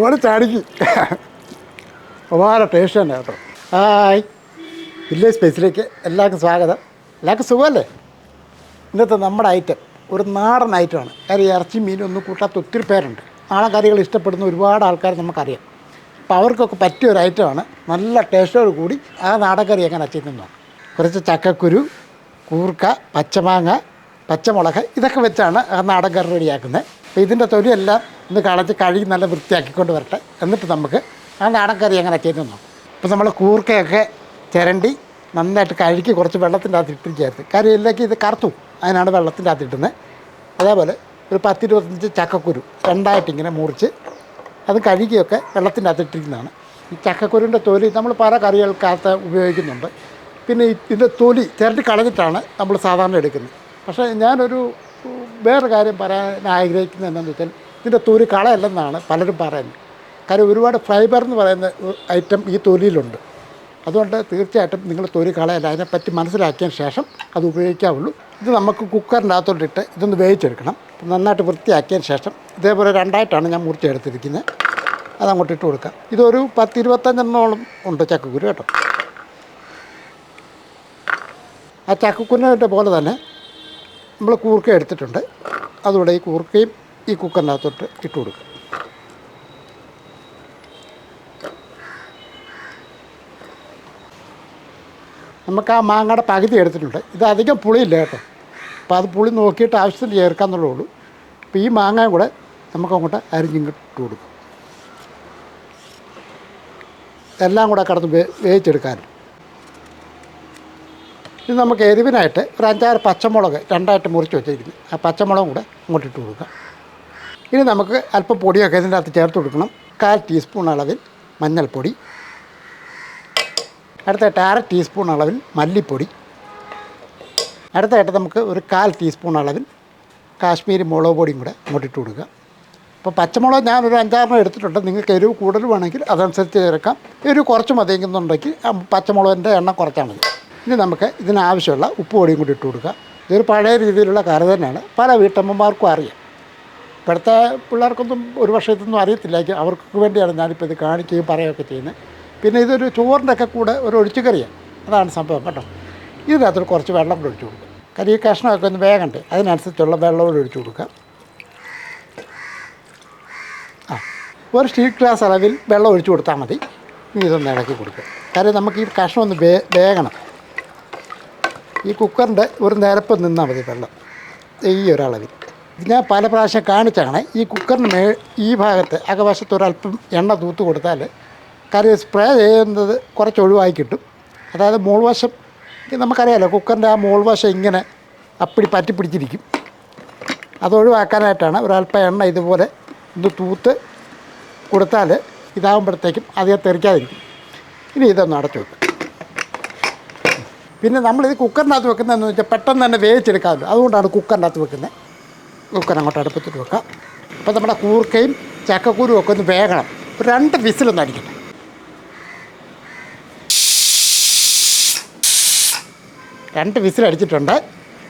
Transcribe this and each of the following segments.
ഓടി ചാടിക്ക്. ഒരുപാട് ടേസ്റ്റ് തന്നെ കേട്ടോ. ഹായ്. വില്ലേജ് സ്പേസിലേക്ക് എല്ലാവർക്കും സ്വാഗതം. എല്ലാവർക്കും സുഖമല്ലേ? ഇന്നത്തെ നമ്മുടെ ഐറ്റം ഒരു നാടൻ ഐറ്റമാണ്. കാര്യം ഇറച്ചി മീനൊന്നും കൂട്ടാത്ത ഒത്തിരി പേരുണ്ട്. നാടൻ കറികൾ ഇഷ്ടപ്പെടുന്ന ഒരുപാട് ആൾക്കാർ നമുക്കറിയാം. അപ്പോൾ അവർക്കൊക്കെ പറ്റിയ ഒരു ഐറ്റമാണ്. നല്ല ടേസ്റ്റോട് കൂടി ആ നാടൻ എങ്ങനെ ചെയ്യുന്നതാണ് കുറച്ച് ചക്കക്കുരു കൂർക്ക പച്ചമാങ്ങ പച്ചമുളക് ഇതൊക്കെ വെച്ചാണ് ആ നാടൻ കറി റെഡിയാക്കുന്നത്. ഇതിന്റെ തൊലിയെല്ലാം ഒന്ന് കളച്ച് കഴുകി നല്ല വൃത്തിയാക്കിക്കൊണ്ട് വരട്ടെ. എന്നിട്ട് നമുക്ക് ആ നാടൻ കറി എങ്ങനെ ചെയ്യുന്നത് നോക്കാം. ഇപ്പം നമ്മൾ കൂർക്കയൊക്കെ ചിരണ്ടി നന്നായിട്ട് കഴുകി കുറച്ച് വെള്ളത്തിന്റെ അകത്ത് ചേർത്ത് കാര്യം ഇല്ലെങ്കിൽ ഇത് കറുത്തു. അതിനാണ് വെള്ളത്തിന്റെ അകത്ത് ഇട്ടുന്നത് അതേപോലെ ഒരു പത്തിരുപത്തഞ്ച് ചക്കക്കുരു രണ്ടായിട്ട് ഇങ്ങനെ മുറിച്ച് അത് കഴുകിയൊക്കെ വെള്ളത്തിന്റെ അകത്ത് ഇട്ടിരിക്കുന്നതാണ്. ഈ ചക്കക്കുരുവിന്റെ തൊലി നമ്മൾ പല കറികൾക്കകത്ത് ഉപയോഗിക്കുന്നുണ്ട്. പിന്നെ ഇതിന്റെ തൊലി ചിരട്ടി കളഞ്ഞിട്ടാണ് നമ്മൾ സാധാരണ എടുക്കുന്നത്. പക്ഷേ ഞാനൊരു വേറെ കാര്യം പറയാൻ ആഗ്രഹിക്കുന്നത് എന്താണെന്ന് വെച്ചാൽ ഇതിന്റെ തൊലി കളയല്ലെന്നാണ് പലരും പറയുന്നത്. കാര്യം ഒരുപാട് ഫൈബർ എന്ന് പറയുന്ന ഐറ്റം ഈ തൊലിയിലുണ്ട്. അതുകൊണ്ട് തീർച്ചയായിട്ടും നിങ്ങൾ തൊലി കളയല്ല. അതിനെപ്പറ്റി മനസ്സിലാക്കിയതിന് ശേഷം അത് ഉപയോഗിക്കാവുള്ളൂ. ഇത് നമുക്ക് കുക്കറിന്റെ അകത്തോട്ടിട്ട് ഇതൊന്ന് വേവിച്ചെടുക്കണം. നന്നായിട്ട് വൃത്തിയാക്കിയതിന് ശേഷം ഇതേപോലെ രണ്ടായിട്ടാണ് ഞാൻ മുറിച്ചെടുത്തിരിക്കുന്നത്. അതങ്ങോട്ട് ഇട്ട് കൊടുക്കാം. ഇതൊരു പത്ത് ഇരുപത്തഞ്ചെണ്ണോളം ഉണ്ട് ചക്കക്കുരു കേട്ടോ. ആ ചക്കക്കുരുവിന്റെ പോലെ തന്നെ നമ്മൾ കൂർക്ക എടുത്തിട്ടുണ്ട്. അതുകൂടെ ഈ കൂർക്കയും ഈ കുക്കറിനകത്തോട്ട് ഇട്ട് കൊടുക്കുക. നമുക്ക് ആ മാങ്ങയുടെ പകുതി എടുത്തിട്ടുണ്ട്. ഇത് അധികം പുളിയില്ല കേട്ടോ. അപ്പോൾ അത് പുളി നോക്കിയിട്ട് ആവശ്യത്തിന് ചേർക്കാന്നുള്ളൂ ഉള്ളൂ. അപ്പോൾ ഈ മാങ്ങയും കൂടെ നമുക്ക് അങ്ങോട്ട് അരിഞ്ഞിങ്ങോട്ട് കൊടുക്കും. എല്ലാം കൂടെ കടന്ന് വേ വേവിച്ചെടുക്കാൻ ഇത് നമുക്ക് എരിവിനായിട്ട് ഒരു അഞ്ചാറ് പച്ചമുളക് രണ്ടായിട്ട് മുറിച്ച് വെച്ചിരിക്കുന്നു. ആ പച്ചമുളകും കൂടെ അങ്ങോട്ട് ഇട്ട് കൊടുക്കാം. ഇനി നമുക്ക് അല്പം പൊടിയൊക്കെ ഇതിന്റെ അകത്ത് ചേർത്ത് കൊടുക്കണം. കാൽ ടീസ്പൂൺ അളവിൽ മഞ്ഞൾപ്പൊടി. അടുത്തായിട്ട് അര ടീസ്പൂൺ അളവിൽ മല്ലിപ്പൊടി. അടുത്തായിട്ട് നമുക്ക് ഒരു കാൽ ടീസ്പൂൺ അളവിൽ കാശ്മീരി മുളക് പൊടിയും കൂടെ അങ്ങോട്ട് ഇട്ട് കൊടുക്കുക അപ്പോൾ പച്ചമുളക് ഞാൻ ഒരു അഞ്ചാറെണ്ണം എടുത്തിട്ടുണ്ട്. നിങ്ങൾക്ക് എരിവ് കൂടുതൽ വേണമെങ്കിൽ അതനുസരിച്ച് ചേർക്കാം. എരിവ് കുറച്ച് മതിയെങ്കിൽ എന്നുണ്ടെങ്കിൽ പച്ചമുളകിന്റെ എണ്ണം കുറച്ചാൽ മതി. ഇനി നമുക്ക് ഇതിനാവശ്യമുള്ള ഉപ്പ് പൊടിയും കൂടി ഇട്ട് കൊടുക്കുക ഇതൊരു പഴയ രീതിയിലുള്ള കറി തന്നെയാണ്. പല വീട്ടമ്മമാർക്കും അറിയാം. ഇപ്പോഴത്തെ പിള്ളേർക്കൊന്നും ഒരു പക്ഷേ ഇതൊന്നും അറിയത്തില്ലായിരിക്കും അവർക്ക് വേണ്ടിയാണ് ഞാനിപ്പോൾ ഇത് കാണിക്കുകയും പറയുകയൊക്കെ ചെയ്യുന്നത്. പിന്നെ ഇതൊരു ചോറിന്റെ ഒക്കെ കൂടെ ഒരു ഒഴിച്ചുകറിയാണ് അതാണ് സംഭവം കേട്ടോ. ഇതിനകത്ത് കുറച്ച് വെള്ളം കൂടെ ഒഴിച്ചു കൊടുക്കുക കാര്യം ഈ കഷ്ണമൊക്കെ ഒന്ന് വേഗണ്ടേ. അതിനനുസരിച്ചുള്ള വെള്ളം കൂടെ ഒഴിച്ചു കൊടുക്കുക ആ ഒരു സ്റ്റീൽ ഗ്ലാസ് അളവിൽ വെള്ളം ഒഴിച്ചു കൊടുത്താൽ മതി. ഇനി ഇതൊന്ന് ഇളക്കി കൊടുക്കുക കാര്യം നമുക്ക് ഈ കഷ്ണം ഒന്ന് വേ വേഗണം ഈ കുക്കറിന്റെ ഒരു നിരപ്പ് നിന്നാൽ മതി വെള്ളം. ഈ ഒരളവിൽ. ഞാൻ പല പ്രാവശ്യം കാണിച്ചാണ് ഈ കുക്കറിന് മേ ഈ ഭാഗത്ത് അകവശത്ത് ഒരല്പം എണ്ണ തൂത്ത് കൊടുത്താൽ കറി സ്പ്രേ ചെയ്യുന്നത് കുറച്ച് ഒഴിവായി കിട്ടും. അതായത് മോൾവശം നമുക്കറിയാമല്ലോ കുക്കറിന്റെ ആ മോൾവശം ഇങ്ങനെ അപ്പിടി പറ്റി പിടിച്ചിരിക്കും. അത് ഒഴിവാക്കാനായിട്ടാണ് ഒരല്പം എണ്ണ ഇതുപോലെ ഒന്ന് തൂത്ത് കൊടുത്താൽ ഇതാകുമ്പോഴത്തേക്കും അധികം തെറിക്കാതിരിക്കും. ഇനി ഇതൊന്ന് അടച്ചു വെക്കും. പിന്നെ നമ്മളിത് കുക്കറിനകത്ത് വെക്കുന്നതെന്ന് വെച്ചാൽ പെട്ടെന്ന് തന്നെ വേവിച്ചെടുക്കാമല്ലോ. അതുകൊണ്ടാണ് കുക്കറിനകത്ത് വെക്കുന്നത്. കുക്കർ അങ്ങോട്ട് അടുപ്പത്തിട്ട് വെക്കാം. അപ്പോൾ നമ്മുടെ കൂർക്കയും ചക്കക്കൂരും ഒക്കെ ഒന്ന് വേകണം. രണ്ട് വിസിലൊന്ന് അടിക്കണം. രണ്ട് വിസിലടിച്ചിട്ടുണ്ട്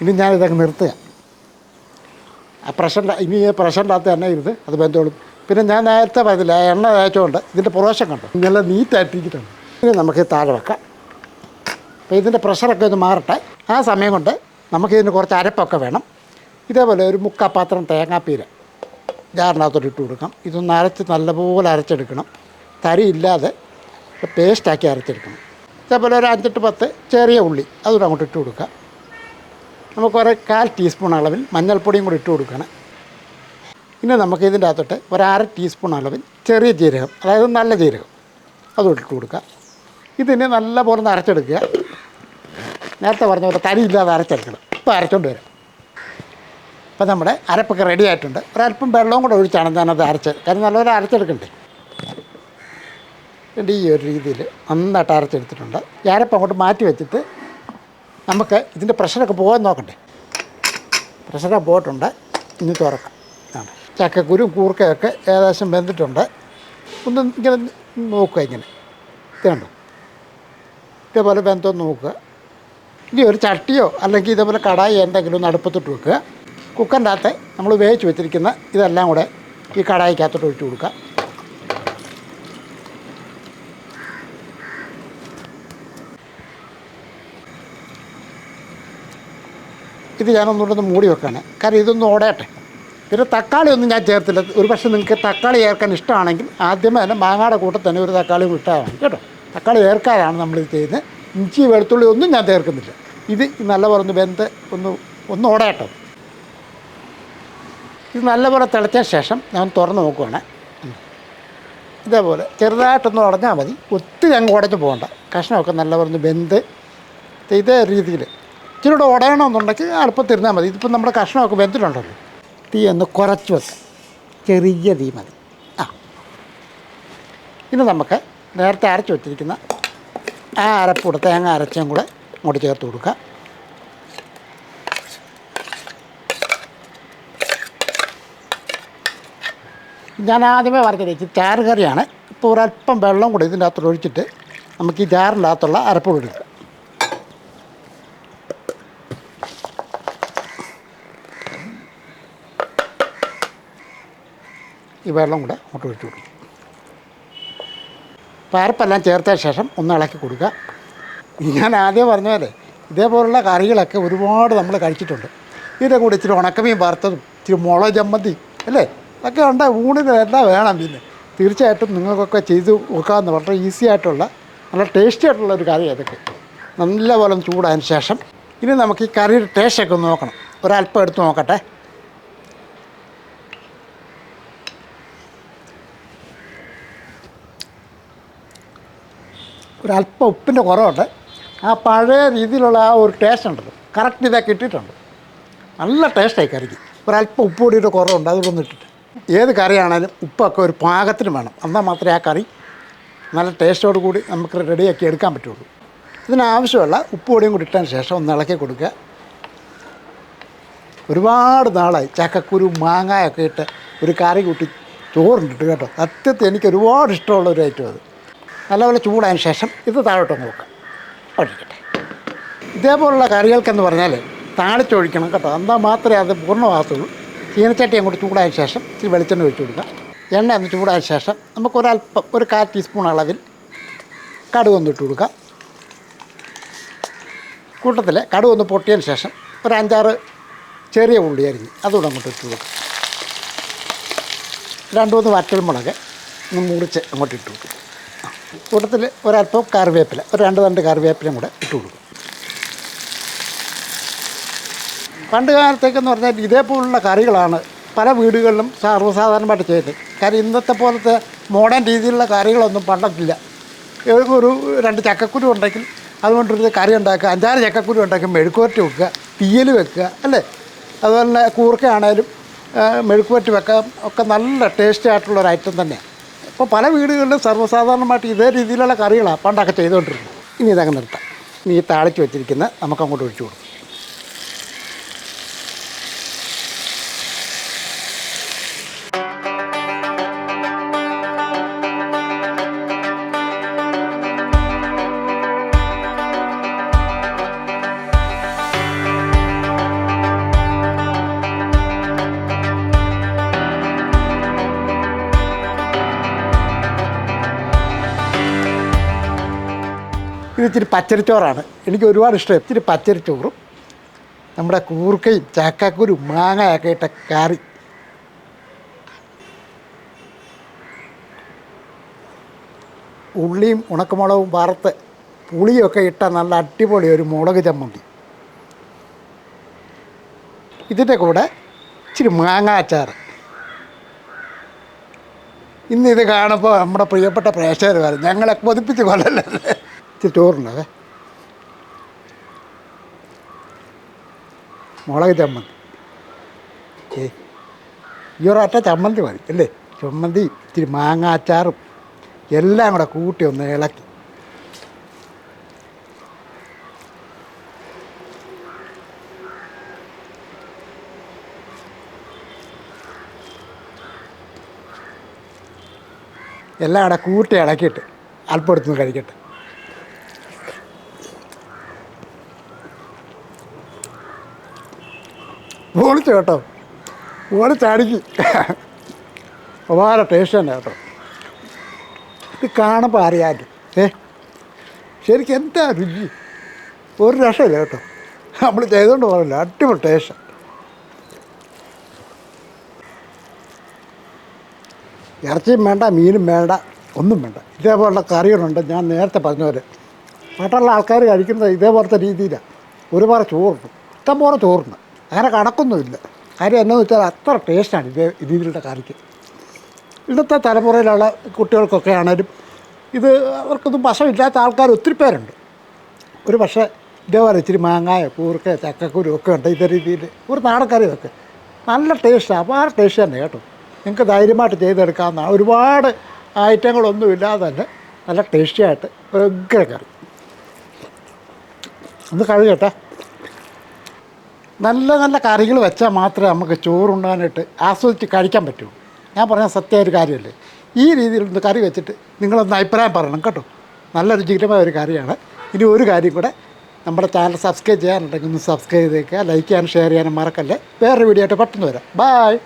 ഇനി ഞാനിതൊക്കെ നിർത്തുക ആ പ്രഷറിന്റെ ഇനി അകത്ത് എണ്ണ ഇരുന്ന് അത് ബന്ധോളും പിന്നെ ഞാൻ നേരത്തെ പറഞ്ഞില്ല എണ്ണ തേച്ചുകൊണ്ട് ഇതിന്റെ പുറവശം കണ്ടു? നല്ല നീറ്റായിട്ടിരിക്കുന്നുണ്ട്. ഇനി നമുക്ക് താഴെ വെക്കാം. ഇതിന്റെ പ്രഷറൊക്കെ ഒന്ന് മാറട്ടെ. ആ സമയം കൊണ്ട് നമുക്കിതിന് കുറച്ച് അരപ്പൊക്കെ വേണം. ഇതേപോലെ ഒരു മുക്കാ പാത്രം തേങ്ങാപ്പീര. ജാറിനകത്തോട്ട് ഇട്ട് കൊടുക്കാം ഇതൊന്ന് അരച്ച് നല്ലപോലെ അരച്ചെടുക്കണം. തരിയില്ലാതെ പേസ്റ്റാക്കി അരച്ചെടുക്കണം. ഇതേപോലെ ഒരു അഞ്ചെട്ട് പത്ത് ചെറിയ ഉള്ളി അതുകൂടെ അങ്ങോട്ട് ഇട്ട് കൊടുക്കാം നമുക്ക് ഒരു കാൽ ടീസ്പൂൺ അളവിൽ മഞ്ഞൾപ്പൊടിയും കൂടി ഇട്ട് കൊടുക്കണം. ഇനി നമുക്ക് ഇതിന്റെ അകത്തോട്ട് ഒരു അര ടീസ്പൂൺ അളവിൽ ചെറിയ ജീരകം അതായത് നല്ല ജീരകം അതും ഇട്ട് കൊടുക്കുക. ഇതിനെ നല്ല പോലെ ഒന്ന് അരച്ചെടുക്കുക. നേരത്തെ പറഞ്ഞ പോലെ തരിയില്ലാതെ അരച്ചരക്കണം. ഇപ്പോൾ അരച്ചുകൊണ്ട് വരാം. അപ്പോൾ നമ്മുടെ അരപ്പൊക്കെ റെഡി ആയിട്ടുണ്ട്. ഒരല്പം വെള്ളവും കൂടെ ഒഴിച്ചാണ് ഞാനത് അരച്ച്. കാര്യം നല്ലപോലെ അരച്ചെടുക്കണ്ടേ? ഈ ഒരു രീതിയിൽ നന്നായിട്ട് അരച്ചെടുത്തിട്ടുണ്ട്. ഈ അരപ്പ് അങ്ങോട്ട് മാറ്റി വെച്ചിട്ട് നമുക്ക് ഇതിന്റെ പ്രഷറൊക്കെ പോകാൻ നോക്കണ്ടേ? പ്രഷറൊക്കെ പോയിട്ടുണ്ട്. ഇനി തുറക്കാം. ആണ് ചക്കക്കുരും കൂർക്കയൊക്കെ ഏകദേശം വെന്തിട്ടുണ്ട്. ഒന്ന് ഇങ്ങനെ നോക്കുക ഇങ്ങനെ. ഇത് കണ്ടോ? ഇതേപോലെ ബന്ധം നോക്കുക. ഇനി ഒരു ചട്ടിയോ അല്ലെങ്കിൽ ഇതേപോലെ കടായി എന്തെങ്കിലും ഒന്ന് അടുപ്പത്തിട്ട് വെക്കുക. കുക്കറിന്റെ അകത്ത് നമ്മൾ വേവിച്ച് വെച്ചിരിക്കുന്ന ഇതെല്ലാം കൂടെ ഈ കടായിക്കകത്തോട്ട് ഒഴിച്ചു കൊടുക്കുക. ഇത് ഞാനൊന്നുകൂടെ ഒന്ന് മൂടി വെക്കാണ്. കാരണം ഇതൊന്ന് ഓടയട്ടെ പിന്നെ തക്കാളി ഒന്നും ഞാൻ ചേർത്തില്ല. ഒരു പക്ഷേ നിങ്ങൾക്ക് തക്കാളി ചേർക്കാൻ ഇഷ്ടമാണെങ്കിൽ ആദ്യമേ തന്നെ മാങ്ങയുടെ കൂട്ടത്തന്നെ ഒരു തക്കാളി ഇട്ടാൽ കേട്ടോ. തക്കാളി ചേർക്കാതാണ് നമ്മളിത് ചെയ്യുന്നത്. ഇഞ്ചി വെളുത്തുള്ളി ഒന്നും ഞാൻ ചേർക്കുന്നില്ല. ഇത് നല്ലപോലെ ഒന്ന് വെന്ത് ഒന്ന് ഒന്ന് ഓടയട്ടോ ഇത് നല്ലപോലെ തിളച്ച ശേഷം ഞാൻ തുറന്ന് നോക്കുവാണ്. ഇതേപോലെ ചെറുതായിട്ടൊന്ന് ഉടഞ്ഞാൽ മതി. ഒത്തിരി അങ്ങ് ഉടഞ്ഞു പോകണ്ട. കഷ്ണമൊക്കെ നല്ലപോലെ ഒന്ന് വെന്ത് ഇതേ രീതിയിൽ ഇച്ചിരി കൂടെ ഉടയണമെന്നുണ്ടെങ്കിൽ അല്പത്തിരുന്നാൽ മതി. ഇതിപ്പോൾ നമ്മുടെ കഷ്ണമൊക്കെ വെന്തിട്ടുണ്ടല്ലോ. തീ ഒന്ന് കുറച്ച് വെക്കാം ചെറിയ തീ മതി. ആ. ഇനി നമുക്ക് നേരത്തെ അരച്ചു വെച്ചിരിക്കുന്ന ആ അരപ്പൂടെ തേങ്ങ അരച്ചും കൂടെ ഇങ്ങോട്ട് ചേർത്ത് കൊടുക്കുക. ഞാൻ ആദ്യമേ പറഞ്ഞത് ഇത് ചാറ് കറിയാണ്. ഇപ്പോൾ ഒരല്പം വെള്ളം കൂടി ഇതിന്റെ അകത്തോട്ട് ഒഴിച്ചിട്ട് നമുക്ക് ഈ ചാറിന്റെ അകത്തുള്ള അരപ്പൂടെ എടുക്കാം ഈ വെള്ളം കൂടെ അങ്ങോട്ട് ഒഴിച്ചു കൊടുക്കും. അപ്പോൾ അരപ്പെല്ലാം ചേർത്ത ശേഷം ഒന്ന് ഇളക്കി കൊടുക്കുക. ഞാൻ ആദ്യം പറഞ്ഞ പോലെ ഇതേപോലുള്ള കറികളൊക്കെ ഒരുപാട് നമ്മൾ കഴിച്ചിട്ടുണ്ട്. ഇതിന്റെ കൂടെ ഇച്ചിരി ഉണക്കമീൻ വറുത്തതും ഇച്ചിരി മുളക് ചമ്മന്തി അല്ലേ? അതൊക്കെ ഉണ്ട് ഊണിന് എല്ലാം വേണം പിന്നെ? തീർച്ചയായിട്ടും നിങ്ങൾക്കൊക്കെ ചെയ്ത് കൊടുക്കാമെന്ന് വളരെ ഈസി ആയിട്ടുള്ള നല്ല ടേസ്റ്റി ആയിട്ടുള്ള ഒരു കറി അതൊക്കെ. നല്ലപോലെ പോലെ ചൂടായതിന് ശേഷം ഇനി നമുക്ക് ഈ കറിയുടെ ടേസ്റ്റൊക്കെ ഒന്ന് നോക്കണം. ഒരല്പം എടുത്ത് നോക്കട്ടെ. ഒരല്പം ഉപ്പിന്റെ കുറവുണ്ട്. ആ പഴയ രീതിയിലുള്ള ആ ഒരു ടേസ്റ്റ് ഉണ്ടല്ലോ. കറക്റ്റ് ഇതാക്കി ഇട്ടിട്ടുണ്ട്. നല്ല ടേസ്റ്റായി കറിക്ക്. ഒരല്പം ഉപ്പ് കൂടിയിട്ട് കുറവുണ്ട്. അതുകൊണ്ടൊന്നും ഇട്ടിട്ട്. ഏത് കറിയാണേലും ഉപ്പൊക്കെ ഒരു പാകത്തിന് വേണം. എന്നാൽ മാത്രമേ ആ കറി നല്ല ടേസ്റ്റോട് കൂടി നമുക്ക് റെഡിയാക്കി എടുക്കാൻ പറ്റുള്ളൂ. ഇതിനാവശ്യമുള്ള ഉപ്പ് പൊടിയും കൂടി ഇട്ടതിന് ശേഷം ഒന്ന് ഇളക്കി കൊടുക്കുക. ഒരുപാട് നാളായി. ചക്കക്കുരു മാങ്ങയൊക്കെ ഇട്ട് ഒരു കറി കൂട്ടി ചോറുണ്ടിട്ട് കേട്ടോ. സത്യത്തിൽ എനിക്ക് ഒരുപാട് ഇഷ്ടമുള്ള ഒരു ഐറ്റം അത്. നല്ലപോലെ ചൂടായതിന് ശേഷം ഇത് താഴോട്ട് വെക്കാം ഒഴിക്കട്ടെ. ഇതേപോലുള്ള കറികൾക്കെന്ന് പറഞ്ഞാൽ താളിച്ചൊഴിക്കണം കേട്ടോ. എന്നാൽ മാത്രമേ അത് പൂർണമാകത്തുള്ളൂ. ചീനച്ചട്ടി അങ്ങോട്ട് ചൂടായ ശേഷം ഇച്ചിരി വെളിച്ചെണ്ണ ഒഴിച്ചു കൊടുക്കുക എണ്ണ ഒന്ന് ചൂടായ ശേഷം നമുക്ക് ഒരല്പം ഒരു കാൽ ടീസ്പൂൺ അളവിൽ കടുക് ഒന്ന് ഇട്ട് കൊടുക്കാം. കൂട്ടത്തിൽ കടുക് ഒന്ന് പൊട്ടിയതിന് ശേഷം ഒരു അഞ്ചാറ് ചെറിയ ഉള്ളി അരിഞ്ഞ് അതുകൂടെ അങ്ങോട്ട് ഇട്ട് കൊടുക്കും. രണ്ട് മൂന്ന് വറ്റൽമുളക് ഒന്ന് മുറിച്ച് അങ്ങോട്ട് ഇട്ട് കൊടുക്കും. കൂട്ടത്തിൽ ഒരല്പം കറിവേപ്പില ഒരു രണ്ട് രണ്ട് കറിവേപ്പിലയും കൂടെ ഇട്ട് കൊടുക്കും. പണ്ട് കാലത്തേക്കെന്ന് പറഞ്ഞാൽ ഇതേപോലുള്ള കറികളാണ് പല വീടുകളിലും സർവസാധാരണമായിട്ട് ചെയ്യുന്നത്. കാര്യം ഇന്നത്തെ പോലത്തെ മോഡേൺ രീതിയിലുള്ള കറികളൊന്നും പണ്ടത്തില്ല ഒരു രണ്ട് ചക്കക്കുരു ഉണ്ടെങ്കിൽ അതുകൊണ്ടൊരു കറി ഉണ്ടാക്കുക അഞ്ചാറ് ചക്കക്കുരു ഉണ്ടാക്കി മെഴുക്കുവരട്ടി വെക്കുക തീയൽ വെക്കുക അല്ലേ? അതുപോലെ തന്നെ കൂർക്കയാണേലും മെഴുക്കുവരട്ടി വെക്കാം ഒക്കെ നല്ല ടേസ്റ്റി ആയിട്ടുള്ള ഒരു ഐറ്റം തന്നെയാണ്. ഇപ്പോൾ പല വീടുകളിലും സർവസാധാരണമായിട്ട് ഇതേ രീതിയിലുള്ള കറികളാണ് പണ്ടൊക്കെ ചെയ്തുകൊണ്ടിരുന്നത്. ഇനി ഇതങ്ങ് നിർത്താം. ഇനി ഈ താളിച്ച് വെച്ചിരിക്കുന്ന നമുക്ക് അങ്ങോട്ട് ഒഴിച്ചു കൊടുക്കും. ഇത് ഇച്ചിരി പച്ചരിച്ചോറാണ് എനിക്ക് ഒരുപാട് ഇഷ്ടം. ഇച്ചിരി പച്ചരിച്ചോറും നമ്മുടെ കൂർക്കയും ചക്കക്കുരു മാങ്ങയൊക്കെ ഇട്ട കറി. ഉള്ളിയും ഉണക്കമുളകും വറുത്ത് പുളിയൊക്കെ ഇട്ട നല്ല അടിപൊളി ഒരു മുളക് ചമ്മന്തി. ഇതിന്റെ കൂടെ ഇച്ചിരി മാങ്ങ അച്ചാർ ഇത് കാണുമ്പോൾ നമ്മുടെ പ്രിയപ്പെട്ട പ്രേക്ഷകർ വരും ഞങ്ങളെ കൊതിപ്പിച്ച് കൊല്ലല്ലേ? ഇച്ചിരി ചോറുണ്ടേ മുളക് ചമ്മന്തി. ഏ ഈ ഒരൊറ്റ ചമ്മന്തി മതി അല്ലേ? ചമ്മന്തി ഇത്തിരി മാങ്ങ അച്ചാറും എല്ലാം കൂടെ കൂട്ടി ഒന്ന് ഇളക്കി. എല്ലാം കൂടെ കൂട്ടി ഇളക്കിയിട്ട് അല്പം എടുത്തുനിന്ന് കഴിക്കട്ടെ. പൊളിച്ചു കേട്ടോ. പൊളിച്ചടിക്ക് വളരെ ടേസ്റ്റ് തന്നെ കേട്ടോ. ഇത് കാണുമ്പോൾ അറിയാമല്ലോ ഏ? ശരിക്കും എന്താ രുചി? ഒരു രക്ഷമില്ല കേട്ടോ. നമ്മൾ ചെയ്തുകൊണ്ട് പോകില്ല അടിപൊളി ടേസ്റ്റ് ഇറച്ചിയും വേണ്ട മീനും വേണ്ട ഒന്നും വേണ്ട. ഇതേപോലുള്ള കറികളുണ്ട് ഞാൻ നേരത്തെ പറഞ്ഞ പോലെ മറ്റുള്ള ആൾക്കാർ കഴിക്കുന്നത് ഇതേപോലത്തെ രീതിയിലാണ് ഒരുപാട് ചോറുണ്ട്. ഇഷ്ടംപോലെ ചോറുണ്ട്. അങ്ങനെ കണക്കൊന്നുമില്ല കാര്യം എന്താണെന്ന് വെച്ചാൽ അത്ര ടേസ്റ്റാണ് ഇതേ രീതിയിലുള്ള കറിക്ക്. ഇന്നത്തെ തലമുറയിലുള്ള കുട്ടികൾക്കൊക്കെ ആണേലും ഇത് അവർക്കൊന്നും വശമില്ലാത്ത ആൾക്കാർ ഒത്തിരി പേരുണ്ട്. ഒരു പക്ഷേ ഇതേപോലെ ഇച്ചിരി മാങ്ങായ കൂർക്ക ചക്കക്കുരു ഒക്കെ ഉണ്ട് ഇതേ രീതിയിൽ. ഒരു നാടൻ കറിയൊക്കെ നല്ല ടേസ്റ്റാണ് അപ്പോൾ ആ ടേസ്റ്റ് തന്നെ കേട്ടോ. നിങ്ങൾക്ക് ധൈര്യമായിട്ട് ചെയ്തെടുക്കാവുന്ന ഒരുപാട് ഐറ്റങ്ങളൊന്നും ഇല്ലാതെ തന്നെ നല്ല ടേസ്റ്റി ആയിട്ട് ഒരു കറി. ഒന്ന് കഴുകട്ടെ. നല്ല നല്ല കറികൾ വെച്ചാൽ മാത്രമേ നമുക്ക് ചോറുണ്ടാനായിട്ട് ആസ്വദിച്ച് കഴിക്കാൻ പറ്റൂ. ഞാൻ പറഞ്ഞ സത്യ ഒരു കാര്യമല്ലേ? ഈ രീതിയിലൊന്ന് കറി വെച്ചിട്ട് നിങ്ങളൊന്ന് അഭിപ്രായം പറയണം കേട്ടോ. നല്ല രുചികരമായ ഒരു കറിയാണ്. ഇനി ഒരു കാര്യം കൂടെ നമ്മുടെ ചാനൽ സബ്സ്ക്രൈബ് ചെയ്യാനുണ്ടെങ്കിൽ ഒന്ന് സബ്സ്ക്രൈബ് ചെയ്തേക്കുക ലൈക്ക് ചെയ്യാനും ഷെയർ ചെയ്യാനും മറക്കല്ലേ? വേറൊരു വീഡിയോ ആയിട്ട് പെട്ടെന്ന് വരാം. ബായ്